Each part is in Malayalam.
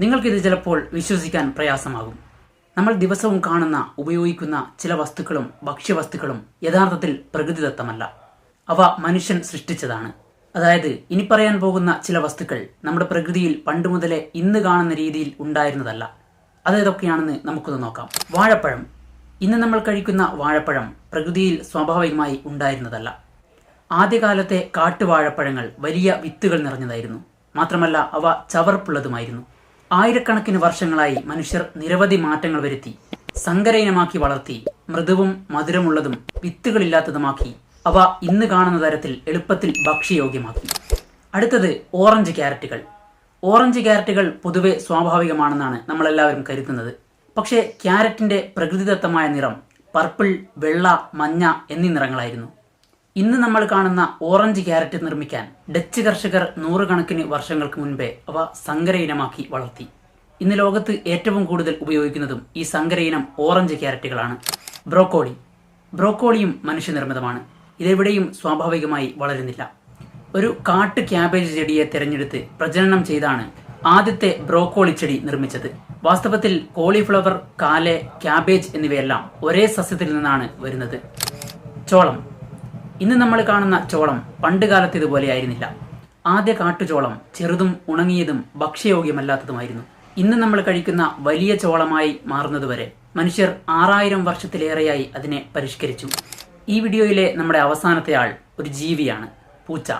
നിങ്ങൾക്കിത് ചിലപ്പോൾ വിശ്വസിക്കാൻ പ്രയാസമാകും. നമ്മൾ ദിവസവും കാണുന്ന ഉപയോഗിക്കുന്ന ചില വസ്തുക്കളും ഭക്ഷ്യവസ്തുക്കളും യഥാർത്ഥത്തിൽ പ്രകൃതിദത്തമല്ല. അവ മനുഷ്യൻ സൃഷ്ടിച്ചതാണ്. അതായത് ഇനി പറയാൻ പോകുന്ന ചില വസ്തുക്കൾ നമ്മുടെ പ്രകൃതിയിൽ പണ്ട് മുതലേ ഇന്ന് കാണുന്ന രീതിയിൽ ഉണ്ടായിരുന്നതല്ല. അതേതൊക്കെയാണെന്ന് നമുക്കൊന്ന് നോക്കാം. വാഴപ്പഴം. ഇന്ന് നമ്മൾ കഴിക്കുന്ന വാഴപ്പഴം പ്രകൃതിയിൽ സ്വാഭാവികമായി ഉണ്ടായിരുന്നതല്ല. ആദ്യകാലത്തെ കാട്ടുവാഴപ്പഴങ്ങൾ വലിയ വിത്തുകൾ നിറഞ്ഞതായിരുന്നു. മാത്രമല്ല അവ ചവർപ്പുള്ളതുമായിരുന്നു. ആയിരക്കണക്കിന് വർഷങ്ങളായി മനുഷ്യർ നിരവധി മാറ്റങ്ങൾ വരുത്തി സങ്കരയിനമാക്കി വളർത്തി മൃദുവും മധുരമുള്ളതും വിത്തുകളില്ലാത്തതുമാക്കി. അവ ഇന്ന് കാണുന്ന തരത്തിൽ എളുപ്പത്തിൽ ഭക്ഷ്യയോഗ്യമാക്കി. അടുത്തത് ഓറഞ്ച് ക്യാരറ്റുകൾ. ഓറഞ്ച് ക്യാരറ്റുകൾ പൊതുവെ സ്വാഭാവികമാണെന്നാണ് നമ്മളെല്ലാവരും കരുതുന്നത്. പക്ഷേ ക്യാരറ്റിന്റെ പ്രകൃതിദത്തമായ നിറം പർപ്പിൾ വെള്ള മഞ്ഞ എന്നീ നിറങ്ങളായിരുന്നു. ഇന്ന് നമ്മൾ കാണുന്ന ഓറഞ്ച് ക്യാരറ്റ് നിർമ്മിക്കാൻ ഡച്ച് കർഷകർ നൂറുകണക്കിന് വർഷങ്ങൾക്ക് മുൻപേ അവ സങ്കര ഇനമാക്കി വളർത്തി. ഇന്ന് ലോകത്ത് ഏറ്റവും കൂടുതൽ ഉപയോഗിക്കുന്നതും ഈ സങ്കര ഇനം ഓറഞ്ച് ക്യാരറ്റുകളാണ്. ബ്രോക്കോളി. ബ്രോക്കോളിയും മനുഷ്യനിർമ്മിതമാണ്. ഇതെവിടെയും സ്വാഭാവികമായി വളരുന്നില്ല. ഒരു കാട്ട് ക്യാബേജ് ചെടിയെ തിരഞ്ഞെടുത്ത് പ്രജനനം ചെയ്താണ് ആദ്യത്തെ ബ്രോക്കോളി ചെടി നിർമ്മിച്ചത്. വാസ്തവത്തിൽ കോളിഫ്ലവർ കാലെ ക്യാബേജ് എന്നിവയെല്ലാം ഒരേ സസ്യത്തിൽ നിന്നാണ് വരുന്നത്. ചോളം. ഇന്ന് നമ്മൾ കാണുന്ന ചോളം പണ്ട് കാലത്ത് ഇതുപോലെ ആയിരുന്നില്ല. ആദ്യ കാട്ടുചോളം ചെറുതും ഉണങ്ങിയതും ഭക്ഷ്യയോഗ്യമല്ലാത്തതുമായിരുന്നു. ഇന്ന് നമ്മൾ കഴിക്കുന്ന വലിയ ചോളമായി മാറുന്നതുവരെ മനുഷ്യർ ആറായിരം വർഷത്തിലേറെയായി അതിനെ പരിഷ്കരിച്ചു. ഈ വീഡിയോയിലെ നമ്മുടെ അവസാനത്തെ ആൾ ഒരു ജീവിയാണ് പൂച്ച.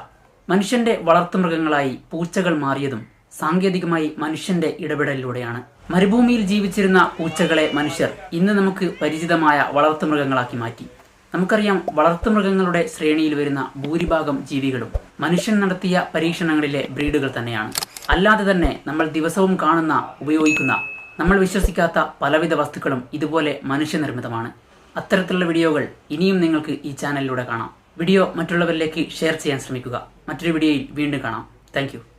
മനുഷ്യന്റെ വളർത്തുമൃഗങ്ങളായി പൂച്ചകൾ മാറിയതും സാങ്കേതികമായി മനുഷ്യന്റെ ഇടപെടലിലൂടെയാണ്. മരുഭൂമിയിൽ ജീവിച്ചിരുന്ന പൂച്ചകളെ മനുഷ്യർ ഇന്ന് നമുക്ക് പരിചിതമായ വളർത്തുമൃഗങ്ങളാക്കി മാറ്റി. നമുക്കറിയാം വളർത്തുമൃഗങ്ങളുടെ ശ്രേണിയിൽ വരുന്ന ഭൂരിഭാഗം ജീവികളും മനുഷ്യൻ നടത്തിയ പരീക്ഷണങ്ങളിലെ ബ്രീഡുകൾ തന്നെയാണ്. അല്ലാതെ തന്നെ നമ്മൾ ദിവസവും കാണുന്ന ഉപയോഗിക്കുന്ന നമ്മൾ വിശ്വസിക്കാത്ത പലവിധ വസ്തുക്കളും ഇതുപോലെ മനുഷ്യനിർമ്മിതമാണ്. അത്തരത്തിലുള്ള വീഡിയോകൾ ഇനിയും നിങ്ങൾക്ക് ഈ ചാനലിലൂടെ കാണാം. വീഡിയോ മറ്റുള്ളവരിലേക്ക് ഷെയർ ചെയ്യാൻ ശ്രമിക്കുക. മറ്റൊരു വീഡിയോയിൽ വീണ്ടും കാണാം. താങ്ക്